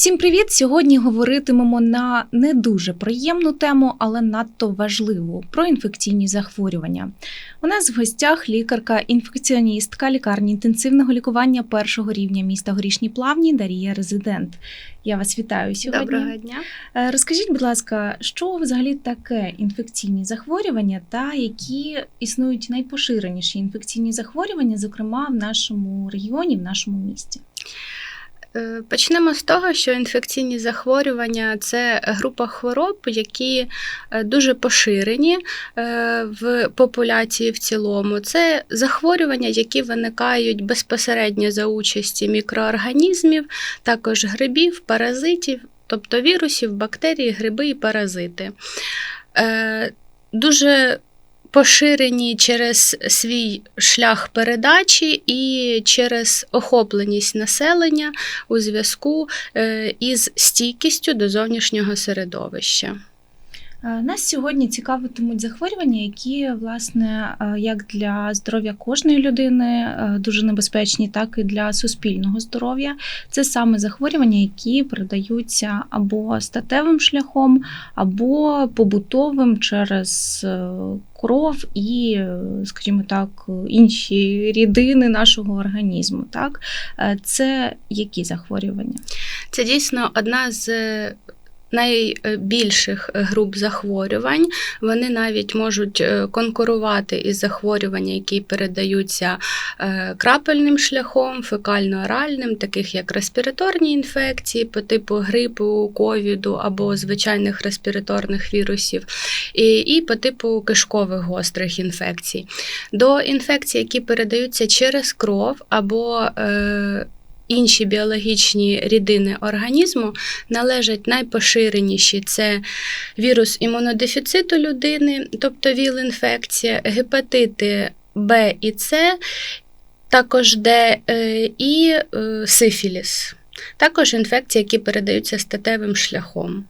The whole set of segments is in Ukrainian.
Всім привіт! Сьогодні говоритимемо на не дуже приємну тему, але надто важливу про інфекційні захворювання. У нас в гостях лікарка-інфекціоністка лікарні інтенсивного лікування першого рівня міста Горішні Плавні Дарія Резидент. Я вас вітаю сьогодні. Доброго дня. Е, Розкажіть, будь ласка, що взагалі таке інфекційні захворювання та які існують найпоширеніші інфекційні захворювання, зокрема в нашому регіоні, в нашому місті? Е, Почнемо з того, що інфекційні захворювання це група хвороб, які е, дуже поширені е, в популяції в цілому. Це захворювання, які виникають безпосередньо за участі мікроорганізмів, також грибів, паразитів, тобто вірусів, бактерій, гриби і паразити. Дуже поширені через свій шлях передачі і через охопленість населення у зв'язку е, із стійкістю до зовнішнього середовища. Е, Нас сьогодні цікавитимуть захворювання, які, власне, е, як для здоров'я кожної людини е, дуже небезпечні, так і для суспільного здоров'я. Це саме захворювання, які передаються або статевим шляхом, або побутовим через кров і, скажімо так, інші рідини нашого організму. Так? Це які захворювання? Це дійсно одна з найбільших груп захворювань. Вони навіть можуть е, конкурувати із захворюваннями, які передаються е, крапельним шляхом, фекально-оральним, таких як респіраторні інфекції по типу грипу, ковіду або звичайних респіраторних вірусів, і, і по типу кишкових гострих інфекцій. До інфекцій, які передаються через кров або е, інші біологічні рідини організму належать найпоширеніші це вірус імунодефіциту людини, тобто ВІЛ-інфекція, гепатити Б і С, також Д е, і е, сифіліс. Також інфекції, які передаються статевим шляхом.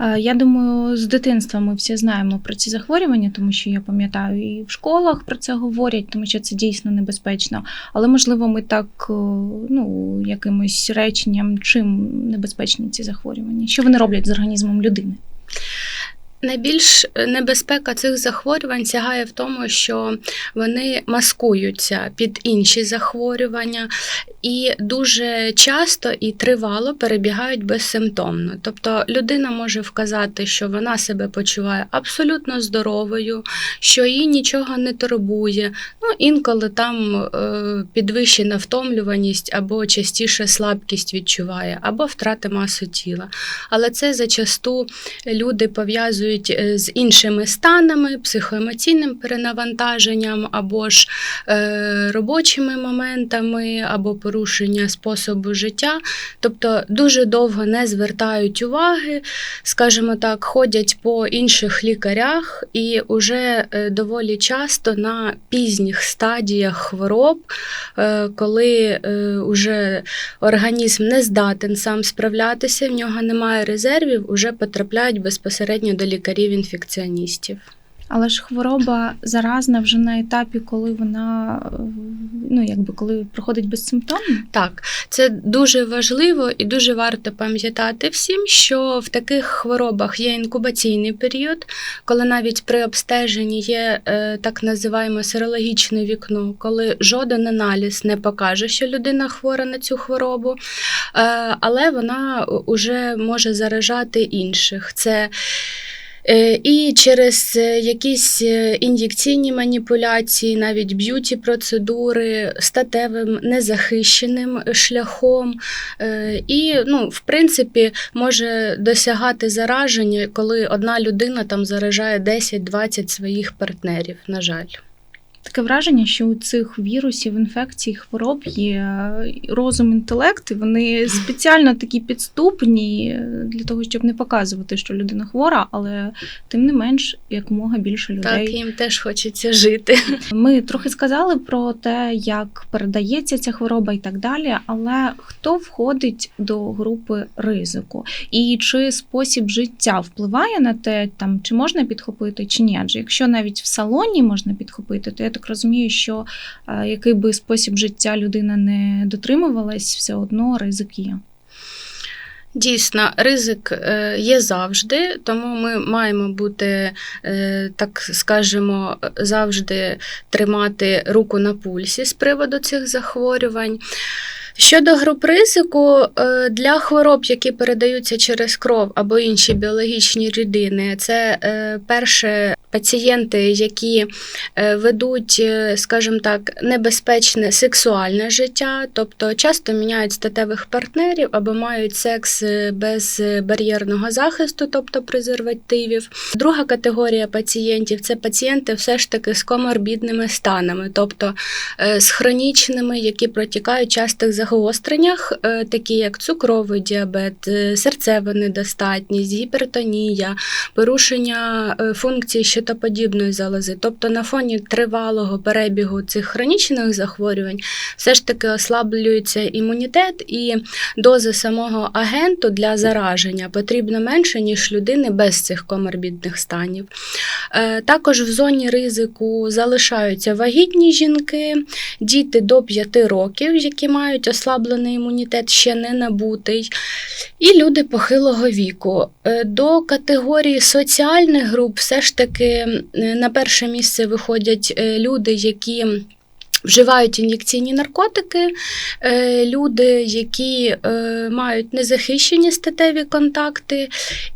Е, Я думаю, з дитинства ми всі знаємо про ці захворювання, тому що я пам'ятаю, і в школах про це говорять, тому що це дійсно небезпечно. Але можливо, ми так е, ну, якимось реченням, чим небезпечні ці захворювання? Що вони роблять з організмом людини? Найбільш небезпека цих захворювань сягає в тому, що вони маскуються під інші захворювання і дуже часто і тривало перебігають безсимптомно. Тобто людина може вказати, що вона себе почуває абсолютно здоровою, що їй нічого не турбує. Ну, інколи там е, підвищена втомлюваність або частіше слабкість відчуває, або втрати маси тіла. Але це зачасту люди пов'язують е, з іншими станами, психоемоційним перенавантаженням, або ж е, робочими моментами, або порушення способу життя. Тобто дуже довго не звертають уваги, скажімо так, ходять по інших лікарях і вже е, доволі часто на пізніх стадіях хвороб, коли вже організм не здатен сам справлятися, в нього немає резервів, вже потрапляють безпосередньо до лікарів-інфекціоністів. Але ж хвороба заразна вже на етапі, коли вона ну, якби коли проходить безсимптомно. Так, це дуже важливо і дуже варто пам'ятати всім, що в таких хворобах є інкубаційний період, коли навіть при обстеженні є е, так називаємо серологічне вікно, коли жоден аналіз не покаже, що людина хвора на цю хворобу, е, але вона вже може заражати інших. Це І через е, якісь е, ін'єкційні маніпуляції, навіть б'юті процедури, статевим незахищеним шляхом. Е, І, ну, в принципі, може досягати зараження, коли одна людина там заражає 10-20 своїх партнерів, на жаль. Таке враження, що у цих вірусів, інфекцій, хвороб є розум, інтелект, і вони спеціально такі підступні для того, щоб не показувати, що людина хвора, але тим не менш якомога більше людей. Так, їм теж хочеться жити. Ми трохи сказали про те, як передається ця хвороба і так далі. Але хто входить до групи ризику? І чи спосіб життя впливає на те, там чи можна підхопити, чи ні? Адже якщо навіть в салоні можна підхопити, то я так розумію, що е, який би спосіб життя людина не дотримувалась, все одно ризик є. Дійсно, ризик е, є завжди, тому ми маємо бути, е, так скажемо, завжди тримати руку на пульсі з приводу цих захворювань. Щодо груп ризику, е, для хвороб, які передаються через кров або інші біологічні рідини, це е, перше пацієнти, які е, ведуть, скажімо так, небезпечне сексуальне життя, тобто часто міняють статевих партнерів або мають секс без бар'єрного захисту, тобто презервативів. Друга категорія пацієнтів це пацієнти все ж таки з коморбідними станами, тобто з хронічними, які протікають частих загостреннях, е, такі як цукровий діабет, е, серцева недостатність, гіпертонія, порушення е, функції щитоподібної залози. Тобто на фоні тривалого перебігу цих хронічних захворювань все ж таки ослаблюється імунітет і доза самого агенту для зараження потрібно менше, ніж людини без цих коморбідних станів. Також в зоні ризику залишаються вагітні жінки, діти до 5 років, які мають ослаблений імунітет, ще не набутий, і люди похилого віку. Е, До категорії соціальних груп все ж таки е, на перше місце виходять е, люди, які Вживають ін'єкційні наркотики, е, люди, які е, мають незахищені статеві контакти.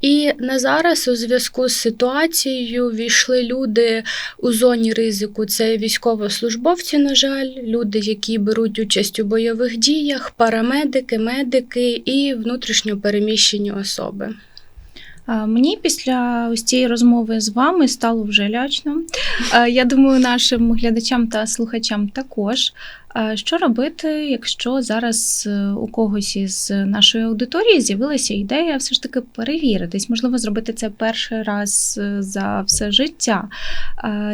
І на зараз, у зв'язку з ситуацією, війшли люди у зоні ризику. Це військовослужбовці, на жаль, люди, які беруть участь у бойових діях, парамедики, медики і внутрішньо переміщені особи. Мені після ось цієї розмови з вами стало вже лячно. Я думаю, нашим глядачам та слухачам також. Що робити, якщо зараз е, у когось із нашої аудиторії з'явилася ідея все ж таки перевіритись, можливо, зробити це перший раз е, за все життя.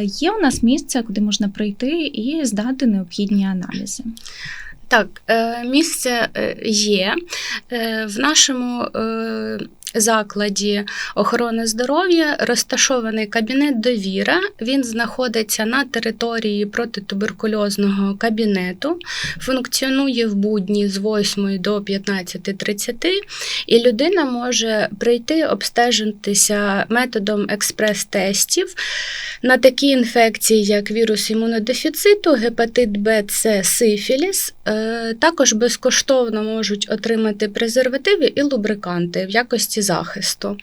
Є у нас місце, куди можна прийти і здати необхідні аналізи. Так, е, місце є. В нашому закладі охорони здоров'я розташований кабінет довіра. Він знаходиться на території протитуберкульозного кабінету, функціонує в будні з 8 до 15.30, і людина може прийти обстежитися методом експрес-тестів на такі інфекції, як вірус імунодефіциту, гепатит Б, С, сифіліс. Е, Також безкоштовно можуть отримати презервативи і лубриканти в якості захисту.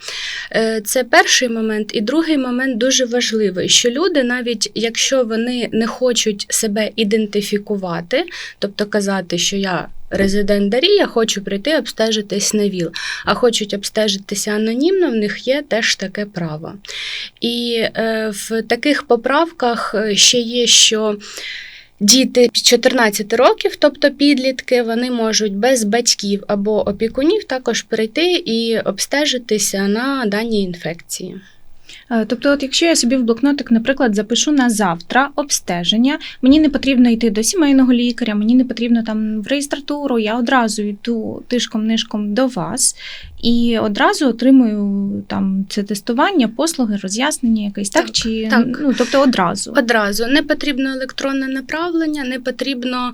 Е, Це перший момент. І другий момент дуже важливий, що люди, навіть якщо вони не хочуть себе ідентифікувати, тобто казати, що я. Резидент Дарі, я хочу прийти обстежитись на ВІЛ, а хочуть обстежитися анонімно, в них є теж таке право. І е, в таких поправках е, ще є, що діти 14 років, тобто підлітки, вони можуть без батьків або опікунів також прийти і обстежитися на дані інфекції. Е, Тобто, от якщо я собі в блокнотик, наприклад, запишу на завтра обстеження, мені не потрібно йти до сімейного лікаря, мені не потрібно там в реєстратуру, я одразу йду тишком-нишком до вас і одразу отримую там це тестування, послуги, роз'яснення якесь, так? Так, Чи так. ну тобто одразу. Одразу не потрібно електронне направлення, не потрібно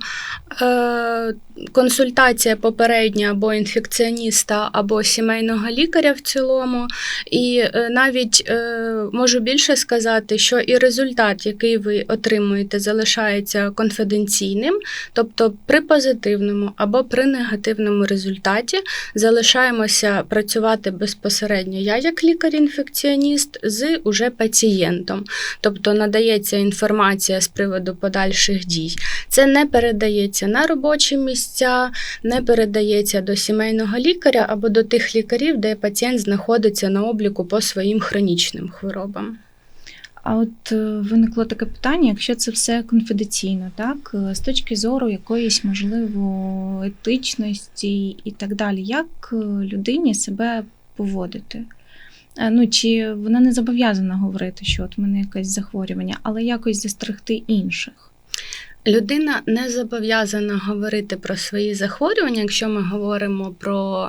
е, консультація попередня або інфекціоніста, або сімейного лікаря в цілому. І е, навіть е, можу більше сказати, що і результат, який ви отримуєте, залишається конфіденційним. Тобто при позитивному або при негативному результаті залишаємося працювати безпосередньо я, як лікар-інфекціоніст, з уже пацієнтом. Тобто надається інформація з приводу подальших дій. Це не передається на робочі місця, не передається до сімейного лікаря або до тих лікарів, де пацієнт знаходиться на обліку по своїм хронічним хворобам. А от е, виникло таке питання, якщо це все конфіденційно, так е, з точки зору якоїсь можливо етичності і так далі, як е, людині себе поводити? Ну чи вона не зобов'язана говорити, що от в мене якесь захворювання, але якось застерегти інших? Людина не зобов'язана говорити про свої захворювання, якщо ми говоримо про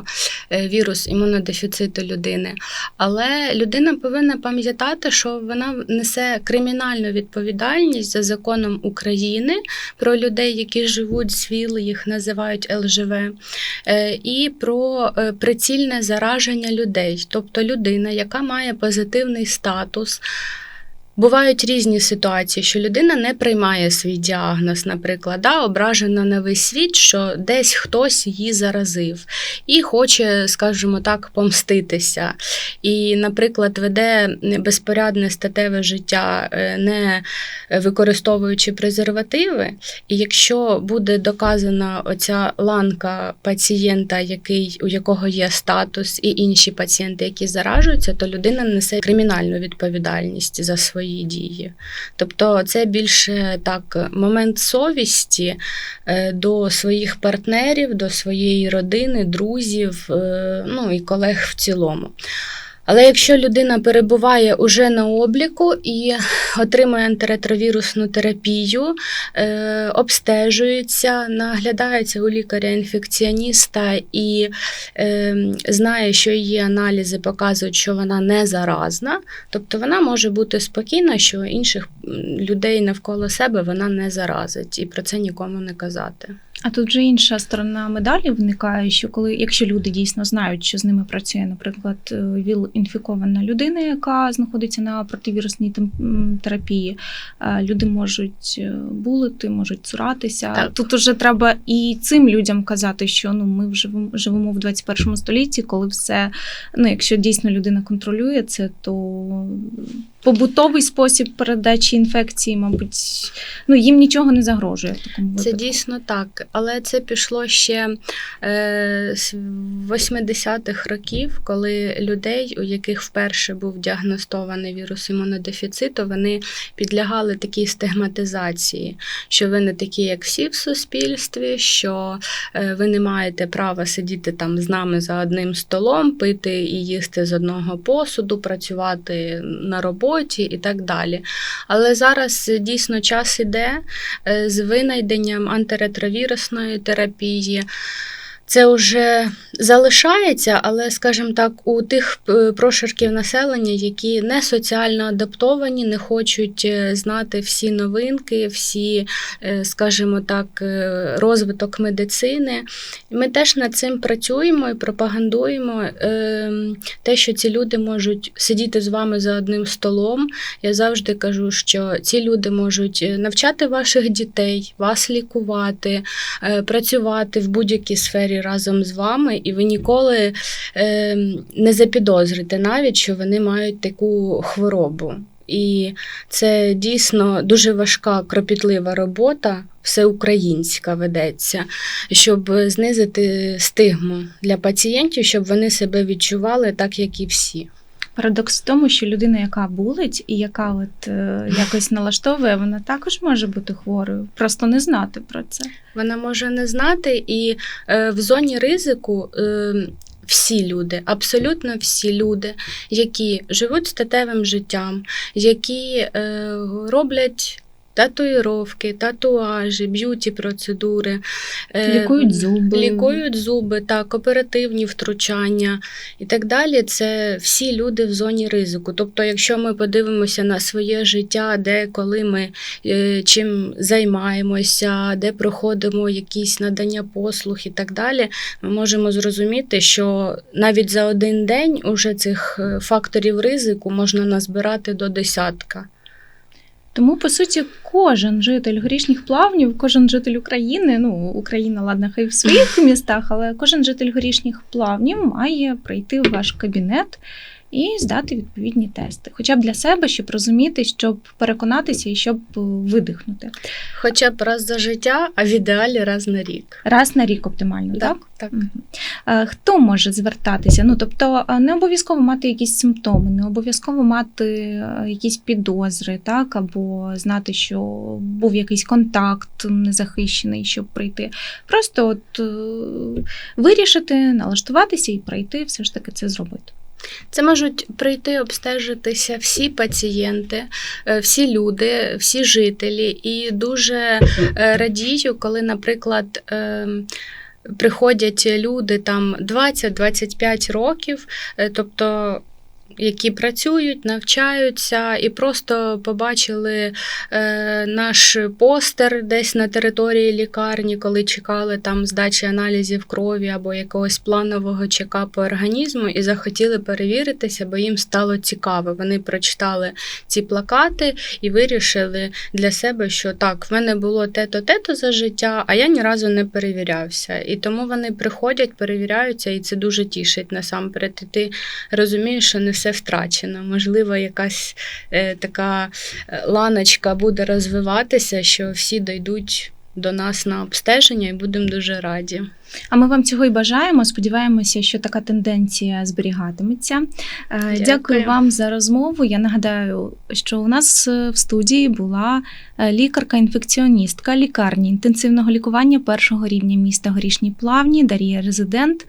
е, вірус імунодефіциту людини. Але людина повинна пам'ятати, що вона несе кримінальну відповідальність за законом України про людей, які живуть з ВІЛ, їх називають ЛЖВ, е, і про е, прицільне зараження людей, тобто людина, яка має позитивний статус. Бувають різні ситуації, що людина не приймає свій діагноз, наприклад, да, ображена на весь світ, що десь хтось її заразив і хоче, скажімо так, помститися. І, наприклад, веде безпорядне статеве життя, е, не використовуючи презервативи. І якщо буде доказана оця ланка пацієнта, який, у якого є статус, і інші пацієнти, які заражуються, то людина несе кримінальну відповідальність за свої дії. Тобто це більше так момент совісті е, до своїх партнерів, до своєї родини, друзів, е, ну і колег в цілому. Але якщо людина перебуває уже на обліку і отримує антиретровірусну терапію, е, обстежується, наглядається у лікаря-інфекціоніста і е, знає, що її аналізи показують, що вона не заразна, тобто вона може бути спокійна, що інших людей навколо себе вона не заразить, і про це нікому не казати. А тут вже інша сторона медалі виникає, що коли, якщо люди дійсно знають, що з ними працює, наприклад, е, ВІЛ-інфікована людина, яка знаходиться на противірусній терапії, е, люди можуть е, булити, можуть цуратися. Так. Тут уже треба і цим людям казати, що ну ми живемо, живемо в 21 столітті, коли все, ну якщо дійсно людина контролює це, то побутовий спосіб передачі інфекції, мабуть, ну їм нічого не загрожує в такому Це випадку. дійсно так, але це пішло ще е, з 80-х років, коли людей, у яких вперше був діагностований вірус імунодефіциту, вони підлягали такій стигматизації, що ви не такі, як всі в суспільстві, що е, ви не маєте права сидіти там з нами за одним столом, пити і їсти з одного посуду, працювати на роботі і так далі. Але зараз е, дійсно час іде е, з винайденням антиретровірусної терапії. Це вже залишається, але, скажімо так, у тих е, прошарків населення, які не соціально адаптовані, не хочуть е, знати всі новинки, всі, е, скажімо так, розвиток медицини. Ми теж над цим працюємо і пропагандуємо е, те, що ці люди можуть сидіти з вами за одним столом. Я завжди кажу, що ці люди можуть навчати ваших дітей, вас лікувати, працювати в будь-якій сфері разом з вами, і ви ніколи е, не запідозрите навіть, що вони мають таку хворобу. І це дійсно дуже важка, кропітлива робота, всеукраїнська ведеться, щоб знизити стигму для пацієнтів, щоб вони себе відчували так, як і всі. Парадокс в тому, що людина, яка булить і яка от е, якось налаштовує, вона також може бути хворою, просто не знати про це. Вона може не знати, і е, в зоні ризику е, всі люди, абсолютно всі люди, які живуть статевим життям, які е, роблять. Татуїровки, татуажі, б'юті процедури, е, Лікують зуби. лікують зуби, так, оперативні втручання і так далі. Це всі люди в зоні ризику. Тобто, якщо ми подивимося на своє життя, де коли ми е, чим займаємося, де проходимо якісь надання послуг і так далі, ми можемо зрозуміти, що навіть за один день уже цих е, факторів ризику можна назбирати до десятка. Тому, по суті, кожен житель горішніх плавнів, кожен житель України, ну Україна, ладно, хай в своїх містах, але кожен житель горішніх плавнів має прийти в ваш кабінет і здати відповідні тести, хоча б для себе, щоб розуміти, щоб переконатися і щоб е, видихнути. Хоча б раз за життя, а в ідеалі раз на рік. Раз на рік оптимально, так? так. Мгм. Е, Хто може звертатися? Ну тобто е, не обов'язково мати якісь симптоми, не обов'язково мати якісь підозри, так або знати, що був якийсь контакт незахищений, щоб прийти. Просто от вирішити, налаштуватися і прийти, все ж таки це зробити. Це можуть прийти обстежитися всі пацієнти, е, всі люди, всі жителі. І дуже е, радію, коли, наприклад, е, приходять люди там 20-25 років, е, тобто. Які працюють, навчаються і просто побачили е, наш постер десь на території лікарні, коли чекали там здачі аналізів крові або якогось планового чекапу організму, і захотіли перевіритися, бо їм стало цікаво. Вони прочитали ці плакати і вирішили для себе, що так, в мене було те-то, те-то за життя, а я ні разу не перевірявся. І тому вони приходять, перевіряються, і це дуже тішить насамперед. І ти розумієш, що не все втрачено. Можливо, якась е, така е, ланочка буде розвиватися, що всі дійдуть до нас на обстеження і будемо дуже раді. А ми вам цього і бажаємо. Сподіваємося, що така тенденція зберігатиметься. Е, Дякую, Дякую. вам за розмову. Я нагадаю, що у нас е, в студії була лікарка-інфекціоністка лікарні інтенсивного лікування першого рівня міста Горішні Плавні Дарія Резидент.